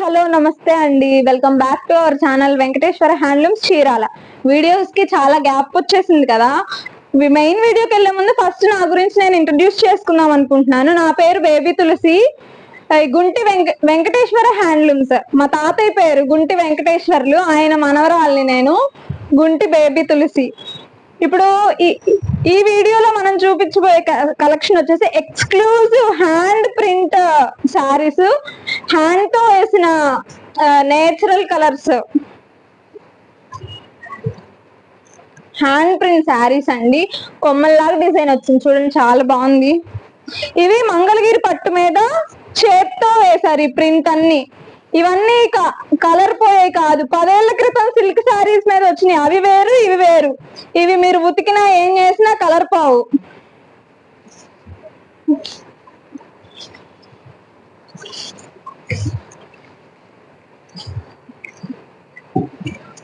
Hello నమస్తే అండి. Welcome back to our channel Venkateswara handlooms Chirala. వీడియోస్కి చాలా గ్యాప్ వచ్చేసింది కదా? మెయిన్ వీడియోకి వెళ్ళే ముందు ఫస్ట్ నా గురించి నేను ఇంట్రడ్యూస్ చేసుకుందాం అనుకుంటున్నాను. నా పేరు బేబీ తులసి. గుంటి వెంక వెంకటేశ్వర హ్యాండ్లూమ్స్. మా తాతయ్య పేరు గుంటి వెంకటేశ్వర్లు. ఆయన మనవరాల్ని నేను గుంటి బేబీ తులసి. ఇప్పుడు ఈ ఈ వీడియోలో మనం చూపించబోయే కలెక్షన్ వచ్చేసి ఎక్స్క్లూజివ్ హ్యాండ్ ప్రింట్ సారీస్ హ్యాండ్తో వేసిన natural colours hand print saris అండి. కొమ్మల్లాగా డిజైన్ వచ్చింది. చూడండి చాలా బాగుంది. ఇవి మంగళగిరి పట్టు మీద చేత్తో వేశారు ఈ ప్రింట్ అన్ని. ఇవన్నీ కలర్ పోయే కాదు. పదేళ్ళ క్రితం సిల్క్ శారీస్ మీద వచ్చినాయి. అవి వేరు ఇవి వేరు. ఇవి మీరు ఉతికినా ఏం చేసినా కలర్ పోవు.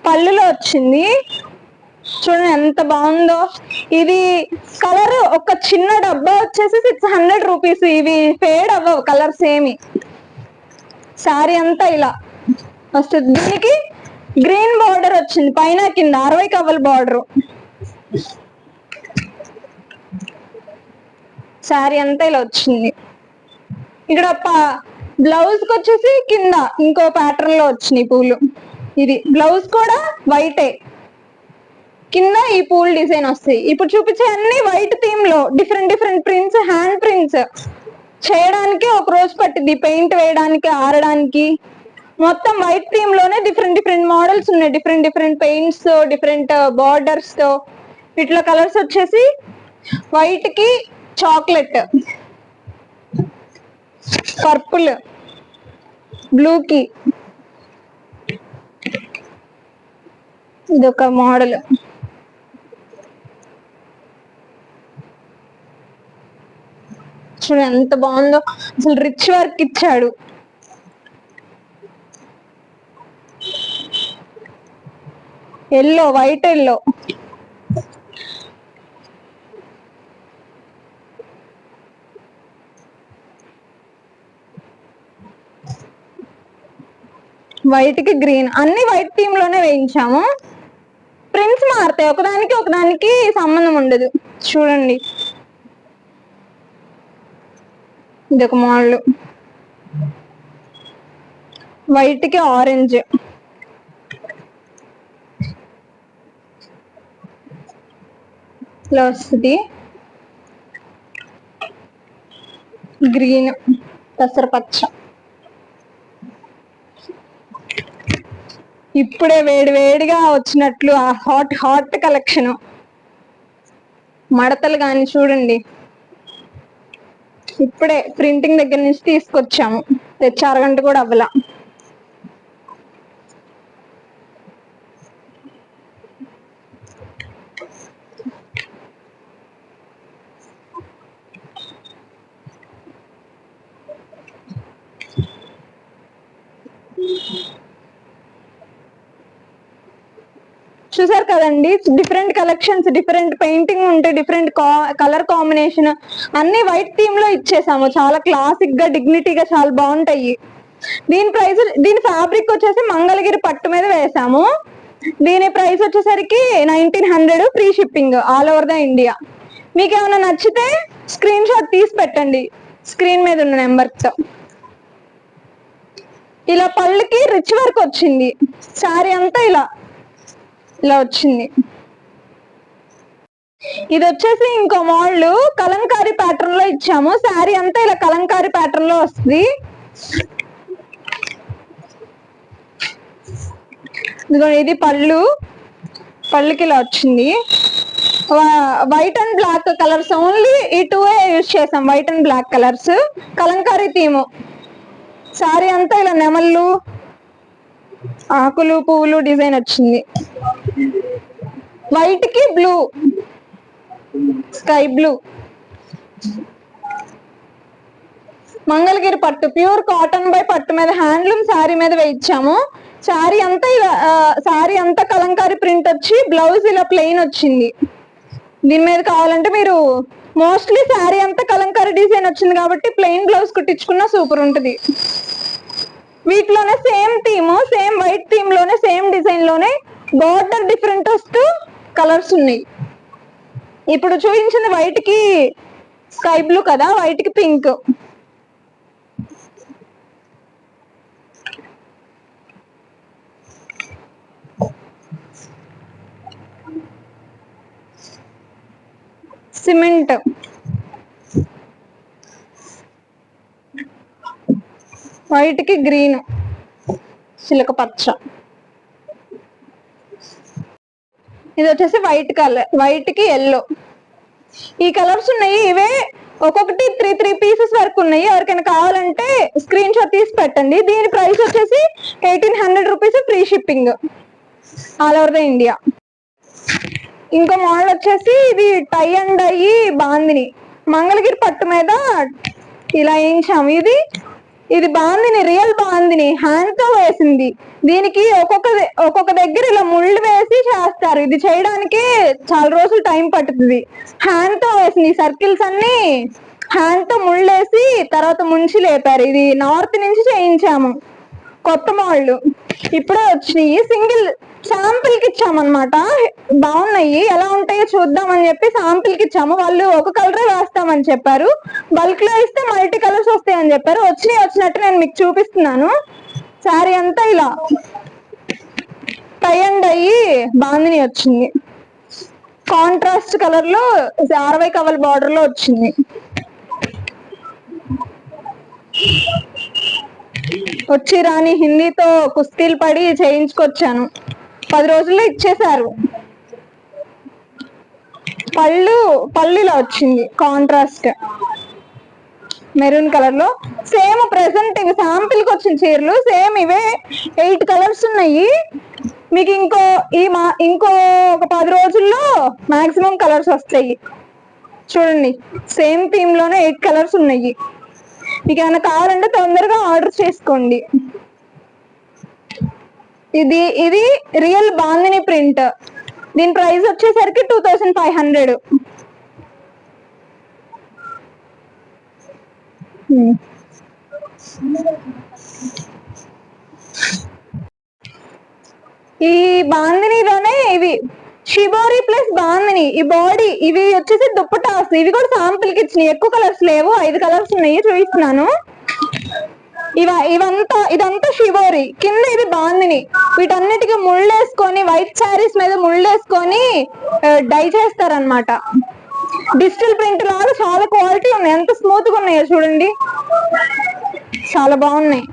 పళ్ళులో వచ్చింది. చూడండి ఎంత బాగుందో. ఇది కలర్ ఒక చిన్న డబ్బా వచ్చేసి సిక్స్ హండ్రెడ్ రూపీస్ ఇవి ఫేడ్ అవ్వవు కలర్స్ ఏమి. శారీ అంతా ఇలా వస్తుంది. దీనికి గ్రీన్ బార్డర్ వచ్చింది. పైన కింద అరవై కవల బార్డర్ శారీ అంతా ఇలా వచ్చింది. ఇక్కడ బ్లౌజ్కి వచ్చేసి కింద ఇంకో ప్యాటర్న్లో వచ్చినాయి పూలు. ఇది బ్లౌజ్ కూడా వైటే కింద ఈ పూల్ డిజైన్ వస్తాయి. ఇప్పుడు చూపించే అన్ని white థీమ్లో different different prints hand prints చేయడానికి ఒక రోజు పట్టింది పెయింట్ వేయడానికి ఆరడానికి. మొత్తం వైట్ థీమ్లోనే డిఫరెంట్ డిఫరెంట్ మోడల్స్ ఉన్నాయి. డిఫరెంట్ డిఫరెంట్ పెయింట్స్తో డిఫరెంట్ బార్డర్స్తో. వీటిలో కలర్స్ వచ్చేసి వైట్కి చాక్లెట్ పర్పుల్. బ్లూ కి ఇదొక మోడల్. చూడు ఎంత బాగుందో. అసలు రిచ్ వర్క్ ఇచ్చాడు. Yellow white yellow. వైట్కి గ్రీన్ అన్ని వైట్ థీమ్లోనే వేయించాము. ప్రింట్స్ మారుతాయి. ఒకదానికి ఒకదానికి సంబంధం ఉండదు. చూడండి. ఇది ఒక మోడల్ వైట్కి ఆరెంజ్ ఇలా వస్తుంది గ్రీన్ పెసరపచ్చ. ఇప్పుడే వేడి వేడిగా వచ్చినట్లు ఆ హాట్ హాట్ కలెక్షన్ మడతలు కానీ చూడండి. ఇప్పుడే ప్రింటింగ్ దగ్గర నుంచి తీసుకొచ్చాము. తెచ్చి అరగంట కూడా అవ్వలా. చూసారు కదండి? డిఫరెంట్ కలెక్షన్స్ డిఫరెంట్ పెయింటింగ్ ఉంటే డిఫరెంట్ కలర్ కాంబినేషన్ అన్ని వైట్ థీమ్లో ఇచ్చేసాము. చాలా క్లాసిక్గా డిగ్నిటీగా చాలా బాగుంటాయి. దీని ప్రైస్ దీని ఫ్యాబ్రిక్ వచ్చేసి మంగళగిరి పట్టు మీద వేసాము. దీని ప్రైస్ వచ్చేసరికి nineteen hundred free shipping all over the India మీకు ఏమైనా నచ్చితే స్క్రీన్ షాట్ తీసి పెట్టండి. స్క్రీన్ మీద ఉన్న నెంబర్తో ఇలా పళ్ళుకి రిచ్ వర్క్ వచ్చింది. శారీ అంతా ఇలా. ఇలా వచ్చింది. ఇది వచ్చేసి ఇంకో మోడల్ కలంకారీ ప్యాటర్న్లో ఇచ్చాము. శారీ అంతా ఇలా కలంకారీ ప్యాటర్న్లో వస్తుంది. ఇది పళ్ళు. పళ్ళుకి ఇలా వచ్చింది. White and black colours only ఈ టూ యూజ్ చేసాం white and black colours Kalamkari theme. Sari అంతా ఇలా నెమళ్ళు ఆకులు పువ్వులు డిజైన్ వచ్చింది. వైట్కి బ్లూ స్కై బ్లూ మంగళగిరి పట్టు. ప్యూర్ కాటన్ బై పట్టు మీద హ్యాండ్లూమ్ శారీ మీద వేయించాము. శారీ అంతా ఇలా శారీ అంతా కలంకారీ ప్రింట్ వచ్చి బ్లౌజ్ ఇలా ప్లెయిన్ వచ్చింది. దీని మీద కావాలంటే మీరు మోస్ట్లీ శారీ అంతా కలంకారీ డిజైన్ వచ్చింది కాబట్టి ప్లెయిన్ బ్లౌజ్ కుట్టించుకున్నా సూపర్ ఉంటుంది. వీటిలోనే సేమ్ థీమ్ సేమ్ వైట్ థీమ్లోనే సేమ్ డిజైన్లోనే బార్డర్ డిఫరెంట్ వస్తూ కలర్స్ ఉన్నాయి. ఇప్పుడు చూపించింది వైట్కి స్కై బ్లూ కదా వైట్కి పింక్ సిమెంట్ వైట్కి గ్రీన్ చిలక పచ్చ. ఇది వచ్చేసి వైట్ కలర్ వైట్కి ఎల్లో ఈ కలర్స్ ఉన్నాయి ఇవే ఒక్కొక్కటి త్రీ త్రీ పీసెస్ వరకు ఉన్నాయి. ఎవరికైనా కావాలంటే స్క్రీన్ షాట్ తీసి పెట్టండి. దీని ప్రైస్ వచ్చేసి eighteen hundred rupees free shipping all over the India ఇంకో మోడల్ వచ్చేసి ఇది టై అండ్ అయ్యి బాందిని. మంగళగిరి పట్టు మీద ఇలా వేయించాము. ఇది ఇది బాందిని రియల్ బాందిని హ్యాండ్తో వేసింది. దీనికి ఒక్కొక్క ఒక్కొక్క దగ్గర ఇలా ముళ్ళు వేసి చేస్తారు. ఇది చేయడానికి చాలా రోజులు టైం పడుతుంది హ్యాండ్తో వేసింది. సర్కిల్స్ అన్ని హ్యాండ్తో ముళ్ళేసి తర్వాత ముంచి లేపారు. ఇది నార్త్ నుంచి చేయించాము. కొత్త మోళ్ళు. ఇప్పుడే వచ్చినాయి. సింగిల్ శాంపిల్కి ఇచ్చామన్నమాట. బాగున్నాయి. ఎలా ఉంటాయో చూద్దాం అని చెప్పి శాంపిల్కి ఇచ్చాము. వాళ్ళు ఒక కలరే వేస్తామని చెప్పారు. బల్క్లో ఇస్తే మల్టీ కలర్స్ వస్తాయని చెప్పారు. వచ్చినాయి వచ్చినట్టు నేను మీకు చూపిస్తున్నాను. శారీ అంతా ఇలా టై అండ్ అయ్యి బాందిని వచ్చింది. కాంట్రాస్ట్ కలర్లో అరవై కవల్ బార్డర్లో వచ్చింది. వచ్చి రాని హిందీతో కుస్తీలు పడి చేయించుకొచ్చాను. పది రోజుల్లో ఇచ్చేశారు. పళ్ళు పళ్ళు ఇలా వచ్చింది కాంట్రాస్ట్ మెరూన్ కలర్లో. సేమ్ ప్రెసెంట్ శాంపిల్కి వచ్చిన చీరలు సేమ్ ఇవే ఎయిట్ కలర్స్ ఉన్నాయి. మీకు ఇంకో ఈ మా ఇంకో ఒక పది రోజుల్లో మాక్సిమం కలర్స్ వస్తాయి. చూడండి సేమ్ థీమ్లోనే ఎయిట్ కలర్స్ ఉన్నాయి. మీకు ఏమైనా కావాలంటే తొందరగా ఆర్డర్ చేసుకోండి. ఇది ఇది రియల్ బాందిని ప్రింట్ దీని ప్రైస్ వచ్చేసరికి టూ థౌసండ్ ఫైవ్ హండ్రెడ్ ఈ బాందినిలోనే ఇవి షిబోరి ప్లస్ బాందిని ఈ బాడీ ఇవి వచ్చేసి దుప్పటాస్. ఇవి కూడా సాంపుల్కి ఇచ్చినాయి. ఎక్కువ కలర్స్ లేవు. ఐదు కలర్స్ ఉన్నాయి చూపిస్తున్నాను. ఇవ ఇవంతా ఇదంతా శివోరి. కింద ఇది బాందిని. వీటన్నిటికీ ముళ్ళేసుకొని వైట్ శారీస్ మీద ముళ్ళేసుకొని డై చేస్తారనమాట డిజిటల్ ప్రింట్ లాగా చాలా క్వాలిటీ ఉన్నాయి. ఎంత స్మూత్గా ఉన్నాయో చూడండి. చాలా బాగున్నాయి.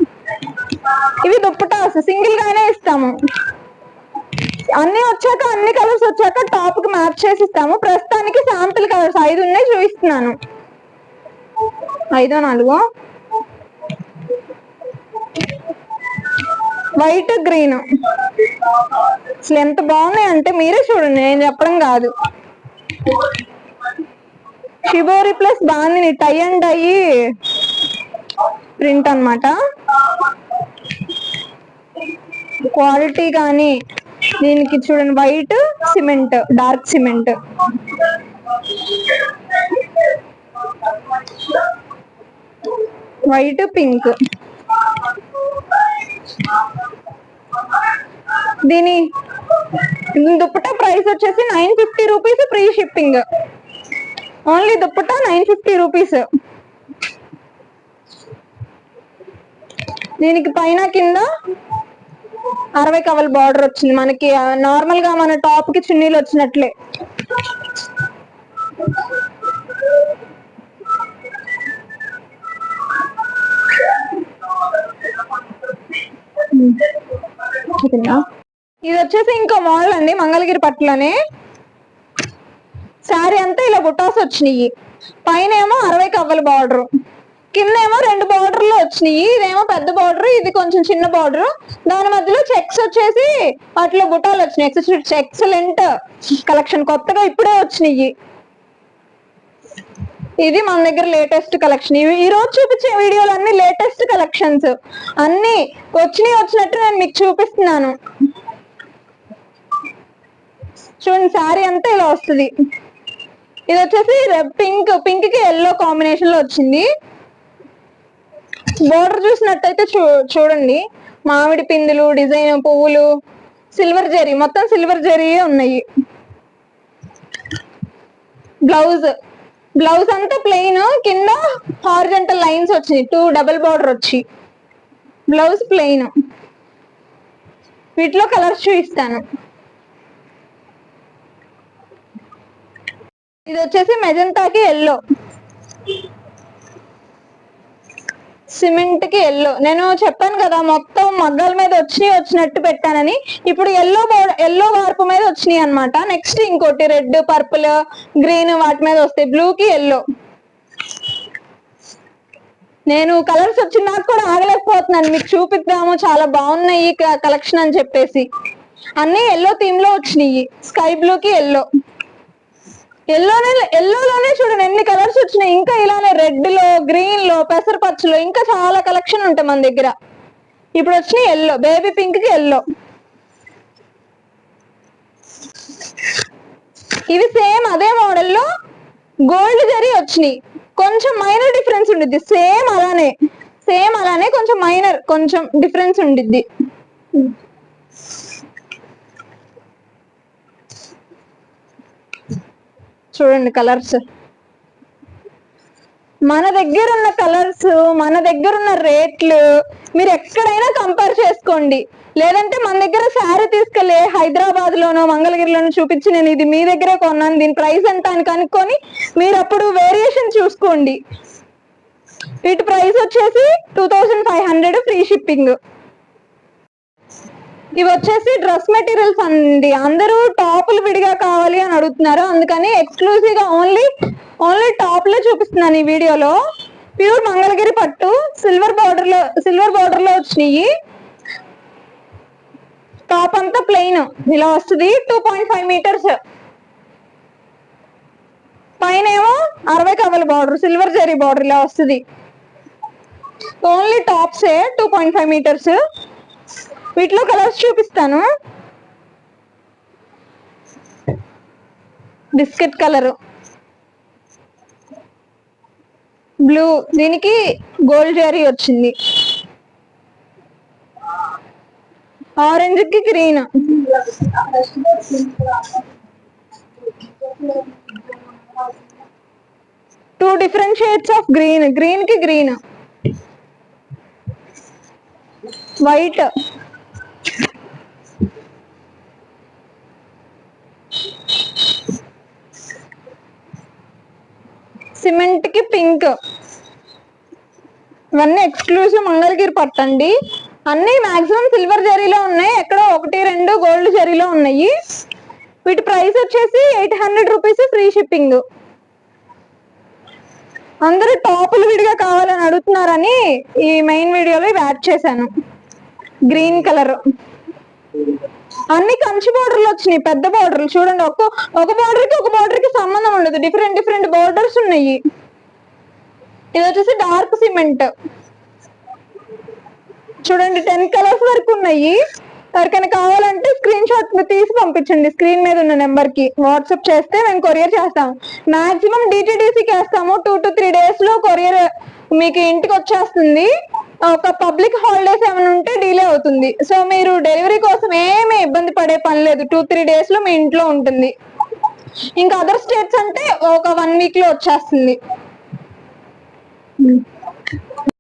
ఇవి దుప్పటాస్. సింగిల్ గానే ఇస్తాము. అన్ని వచ్చాక అన్ని కలర్స్ వచ్చాక టాప్కి మ్యాచ్ చేసి ఇస్తాము. ప్రస్తుతానికి శాంపిల్ కలర్స్ ఐదు ఉన్నాయి చూపిస్తున్నాను. ఐదో నాలుగో? White green. అసలు ఎంత బాగున్నాయి అంటే మీరే చూడండి నేను చెప్పడం కాదు. షిబోరి ప్లస్ బాగుంది టై అండ్ అయ్యి ప్రింట్ అన్నమాట. క్వాలిటీ కానీ దీనికి చూడండి white cement dark cement white pink దీని దుప్పటా ప్రైస్ వచ్చేసి nine fifty rupees free shipping only dupatta nine fifty rupees దీనికి పైన కింద అరవై కవల బార్డర్ వచ్చింది. మనకి నార్మల్గా మన టాప్కి చున్నీలు వచ్చినట్లే. Hmm. ఓకేనా? ఇది వచ్చేసి ఇంకో మోడల్ అండి మంగళగిరి పట్టులోనే. శారీ అంతా ఇలా బుట్టాస్ వచ్చినాయి. పైన ఏమో అరవై కవ్వల బార్డర్ కింద ఏమో రెండు బార్డర్లు వచ్చినాయి. ఇదేమో పెద్ద బార్డర్ ఇది కొంచెం చిన్న బార్డర్ దాని మధ్యలో చెక్స్ వచ్చేసి వాటిలో బుటాలు వచ్చినాయి. ఎక్సలెంట్ కలెక్షన్ కొత్తగా ఇప్పుడే వచ్చినాయి. ఇది మన దగ్గర లేటెస్ట్ కలెక్షన్ ఇవి ఈ రోజు చూపించే వీడియోలు అన్ని లేటెస్ట్ కలెక్షన్స్ అన్ని వచ్చినాయి వచ్చినట్టు నేను మీకు చూపిస్తున్నాను. చూడండి శారీ అంతా ఇలా వస్తుంది. ఇది వచ్చేసి పింక్ పింక్కి ఎల్లో కాంబినేషన్లో వచ్చింది. బోర్డర్ చూసినట్టయితే చూ చూడండి. మామిడి పిందులు డిజైన్ పువ్వులు సిల్వర్ జరీ మొత్తం సిల్వర్ జరీ ఉన్నాయి. బ్లౌజ్ బ్లౌజ్ అంతా ప్లెయిన్ కింద హారిజంటల్ లైన్స్ వచ్చినాయి. టూ డబుల్ బార్డర్ వచ్చి. బ్లౌజ్ ప్లెయిన్ వీటిలో కలర్స్ చూపిస్తాను. ఇది వచ్చేసి మెజంతాకి ఎల్లో సిమెంట్కి ఎల్లో నేను చెప్పాను కదా మొత్తం మగ్గాల మీద వచ్చి వచ్చినట్టు పెట్టానని. ఇప్పుడు ఎల్లో ఎల్లో వార్పు మీద వచ్చినాయి అన్నమాట. నెక్స్ట్ ఇంకోటి రెడ్ పర్పుల్ గ్రీన్ వాటి మీద వస్తాయి. బ్లూ కి ఎల్లో నేను కలర్స్ వచ్చిన నాకు కూడా ఆగలేకపోతున్నాను. మీకు చూపిద్దాము. చాలా బాగున్నాయి కలెక్షన్ అని చెప్పేసి. అన్ని ఎల్లో థీమ్లో వచ్చినాయి. స్కై బ్లూ కి ఎల్లో ఎల్లోనే ఎల్లోలోనే చూడండి ఎన్ని కలర్స్ వచ్చినాయి. ఇంకా ఇలానే రెడ్లో గ్రీన్లో పెసరపచ్చులో ఇంకా చాలా కలెక్షన్ ఉంటాయి మన దగ్గర. ఇప్పుడు వచ్చినాయి ఎల్లో బేబీ పింక్కి ఎల్లో. ఇవి సేమ్ అదే మోడల్లో గోల్డ్ జరీ వచ్చినాయి. కొంచెం మైనర్ డిఫరెన్స్ ఉండిద్ది. సేమ్ అలానే సేమ్ అలానే కొంచెం మైనర్ కొంచెం డిఫరెన్స్ ఉండిద్ది. చూడండి కలర్స్. మన దగ్గర ఉన్న కలర్స్ మన దగ్గర ఉన్న రేట్లు మీరు ఎక్కడైనా కంపేర్ చేసుకోండి. లేదంటే మన దగ్గర శారీ తీసుకెళ్ళి హైదరాబాద్ లోనో మంగళగిరిలోనో చూపించి నేను ఇది మీ దగ్గరే కొన్నాను. దీని ప్రైస్ ఎంత అని కనుక్కొని మీరు అప్పుడు వేరియేషన్ చూసుకోండి. వీటి ప్రైస్ వచ్చేసి two thousand five hundred free shipping. ఇవి వచ్చేసి డ్రెస్ మెటీరియల్స్ అండి. అందరూ టాపులు విడిగా కావాలి అని అడుగుతున్నారు. అందుకని ఎక్స్క్లూజివ్గా ఓన్లీ ఓన్లీ టాప్లో చూపిస్తున్నాను ఈ వీడియోలో. ప్యూర్ మంగళగిరి పట్టు సిల్వర్ బార్డర్లో సిల్వర్ బార్డర్లో వచ్చినాయి. టాప్ అంతా ప్లెయిన్. ఇలా వస్తుంది టూ పాయింట్ ఫైవ్ మీటర్స్. పైన ఏమో అరవై కవల బార్డర్ సిల్వర్ జరీ బార్డర్ ఇలా వస్తుంది. ఓన్లీ టాప్సే టూ పాయింట్ ఫైవ్ మీటర్స్. వీటిలో కలర్స్ చూపిస్తాను. Biscuit colour. బ్లూ దీనికి గోల్డ్ జరీ వచ్చింది. ఆరెంజ్కి green. Two different shades of green గ్రీన్కి గ్రీన్. వైట్. సిమెంట్కి పింక్. ఇవన్నీ ఎక్స్క్లూజివ్ మంగళగిరి పట్టండి. అన్ని మాక్సిమం సిల్వర్ జరీలో ఉన్నాయి. ఎక్కడో ఒకటి రెండు గోల్డ్ జరీలో ఉన్నాయి. వీటి ప్రైస్ వచ్చేసి eight hundred rupees free shipping. అందరూ టాపులు విడిగా కావాలని అడుగుతున్నారని ఈ మెయిన్ వీడియోలో యాడ్ చేశాను. Green colour. అన్ని కంచి బోర్డర్లు వచ్చినాయి పెద్ద బోర్డర్లు చూడండి ఒక్క ఒక బోర్డర్కి ఒక బోర్డర్కి సంబంధం ఉండదు. డిఫరెంట్ డిఫరెంట్ బోర్డర్స్ ఉన్నాయి. ఇది వచ్చేసి డార్క్ సిమెంట్ చూడండి టెన్ కలర్స్ వరకు ఉన్నాయి. ఎవరికైనా కావాలంటే స్క్రీన్ షాట్ తీసి పంపించండి. స్క్రీన్ మీద ఉన్న నెంబర్కి. వాట్సాప్ చేస్తే మేము కొరియర్ చేస్తాం. మాక్సిమం డిటిడిసికి వేస్తాము. టూ టు త్రీ డేస్లో కొరియర్ మీకు ఇంటికి వచ్చేస్తుంది. ఒక పబ్లిక్ హాలిడేస్ ఏమైనా ఉంటే డిలే అవుతుంది. సో మీరు డెలివరీ కోసం ఏమీ ఇబ్బంది పడే పని లేదు. టూ త్రీ డేస్లో మీ ఇంట్లో ఉంటుంది. ఇంకా అదర్ స్టేట్స్ అంటే ఒక వన్ వీక్లో వచ్చేస్తుంది. Hmm.